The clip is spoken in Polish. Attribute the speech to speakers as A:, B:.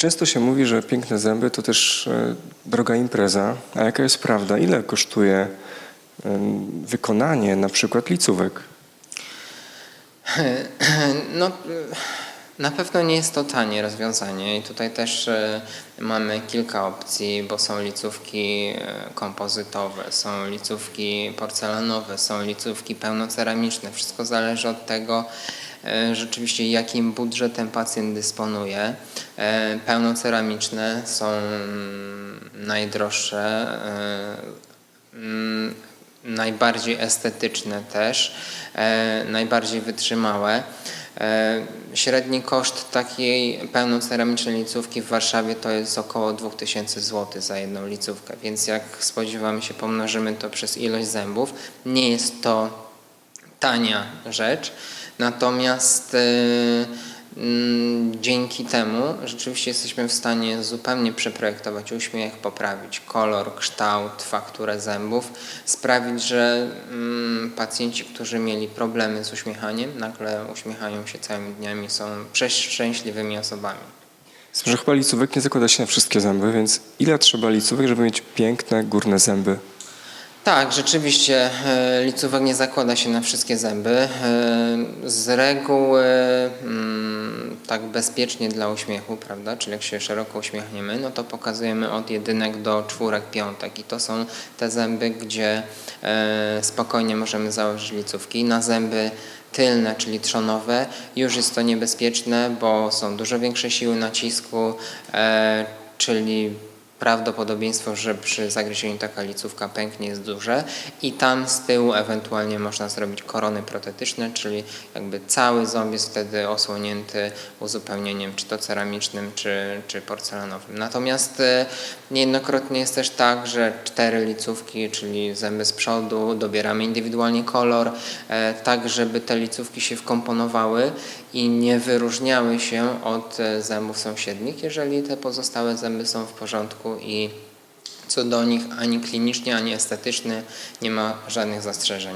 A: Często się mówi, że piękne zęby to też e, droga impreza. A jaka jest prawda? Ile kosztuje wykonanie na przykład licówek?
B: No, na pewno nie jest to tanie rozwiązanie i tutaj też e, mamy kilka opcji, bo są licówki e, kompozytowe, są licówki porcelanowe, są licówki pełnoceramiczne. Wszystko zależy od tego, e, rzeczywiście jakim budżetem pacjent dysponuje. Pełnoceramiczne są najdroższe, mm, najbardziej estetyczne też, najbardziej wytrzymałe. E, Średni koszt takiej pełnoceramicznej licówki w Warszawie to jest około 2000 zł za jedną licówkę, więc jak spodziewamy się pomnożymy to przez ilość zębów, nie jest to tania rzecz, natomiast e, mm, dzięki temu rzeczywiście jesteśmy w stanie zupełnie przeprojektować uśmiech, poprawić kolor, kształt, fakturę zębów, sprawić, że mm, pacjenci, którzy mieli problemy z uśmiechaniem, nagle uśmiechają się całymi dniami, są przeszczęśliwymi osobami.
A: Że chyba licówek nie zakłada się na wszystkie zęby, więc ile trzeba licówek, żeby mieć piękne górne zęby?
B: Tak, rzeczywiście e, licówek nie zakłada się na wszystkie zęby. E, Z reguły mm, tak bezpiecznie dla uśmiechu, prawda? Czyli jak się szeroko uśmiechniemy, no to pokazujemy od jedynek do czwórek, piątek i to są te zęby, gdzie e, spokojnie możemy założyć licówki. Na zęby tylne, czyli trzonowe, już jest to niebezpieczne, bo są dużo większe siły nacisku, czyli prawdopodobieństwo, że przy zagryzieniu taka licówka pęknie jest duże i tam z tyłu ewentualnie można zrobić korony protetyczne, czyli jakby cały ząb jest wtedy osłonięty uzupełnieniem czy to ceramicznym, czy, czy porcelanowym. Natomiast e, niejednokrotnie jest też tak, że cztery licówki, czyli zęby z przodu, dobieramy indywidualnie kolor, e, tak żeby te licówki się wkomponowały i nie wyróżniały się od e, zębów sąsiednich, jeżeli te pozostałe zęby są w porządku i co do nich ani klinicznie, ani estetycznie nie ma żadnych zastrzeżeń.